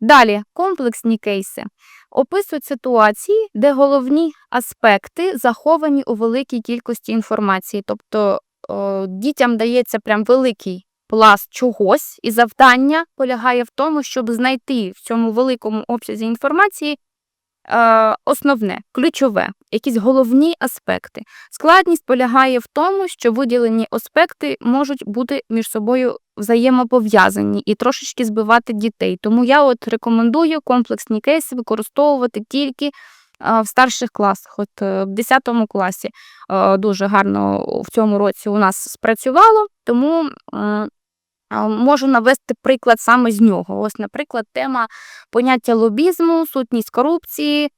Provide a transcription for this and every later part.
Далі комплексні кейси описують ситуації, де головні аспекти заховані у великій кількості інформації. Тобто о, дітям дається прям великий пласт чогось, і завдання полягає в тому, щоб знайти в цьому великому обсязі інформації е, основне, ключове, якісь головні аспекти. Складність полягає в тому, що виділені аспекти можуть бути між собою взаємопов'язані і трошечки збивати дітей. Тому я от рекомендую комплексні кейси використовувати тільки в старших класах. От е, в 10 класі е, дуже гарно в цьому році у нас спрацювало, тому е, можу навести приклад саме з нього. Ось, наприклад, тема поняття лобізму, сутність корупції,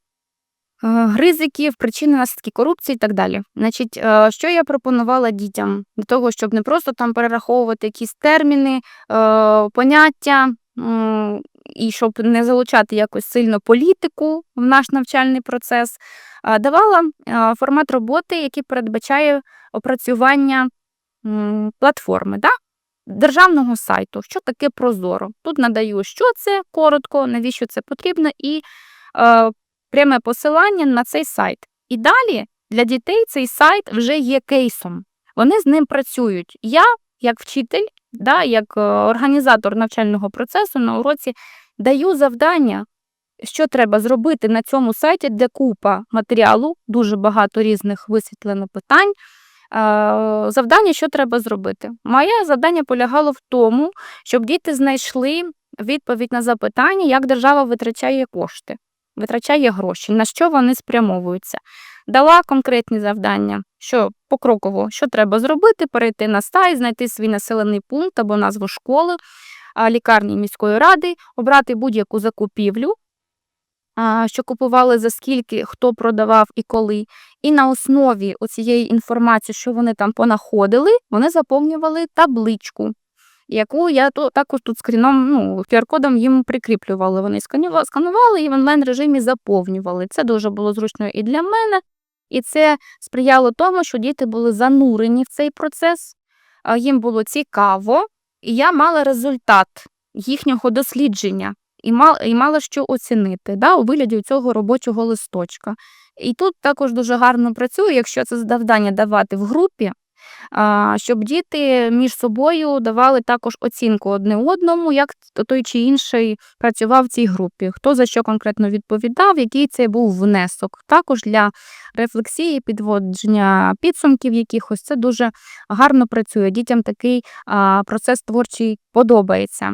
е, ризиків, причини наслідки корупції і так далі. Значить, е, що я пропонувала дітям для того, щоб не просто там перераховувати якісь терміни, е, поняття. І щоб не залучати якось сильно політику в наш навчальний процес, давала формат роботи, який передбачає опрацювання платформи, да? державного сайту. Що таке Прозоро? Тут надаю, що це коротко, навіщо це потрібно, і пряме посилання на цей сайт. І далі для дітей цей сайт вже є кейсом. Вони з ним працюють. Я, як вчитель, да, як е, організатор навчального процесу на уроці, даю завдання, що треба зробити на цьому сайті, де купа матеріалу, дуже багато різних висвітлено питань. Е, Завдання, що треба зробити. Моє завдання полягало в тому, щоб діти знайшли відповідь на запитання, як держава витрачає кошти, витрачає гроші, на що вони спрямовуються. Дала конкретні завдання, що покроково, що треба зробити, перейти на сайт, знайти свій населений пункт або назву школи, лікарні міської ради, обрати будь-яку закупівлю, що купували за скільки, хто продавав і коли. І на основі цієї інформації, що вони там понаходили, вони заповнювали табличку, яку я то, також тут скріном, ну, QR-кодом їм прикріплювали. Вони сканували і в онлайн-режимі заповнювали. Це дуже було зручно і для мене, і це сприяло тому, що діти були занурені в цей процес, їм було цікаво, і я мала результат їхнього дослідження і мала, і мала що оцінити да, у вигляді цього робочого листочка. І тут також дуже гарно працює, якщо це завдання давати в групі, щоб діти між собою давали також оцінку одне одному, як той чи інший працював в цій групі, хто за що конкретно відповідав, який це був внесок. Також для рефлексії, підводження підсумків якихось це дуже гарно працює. Дітям такий процес творчий подобається.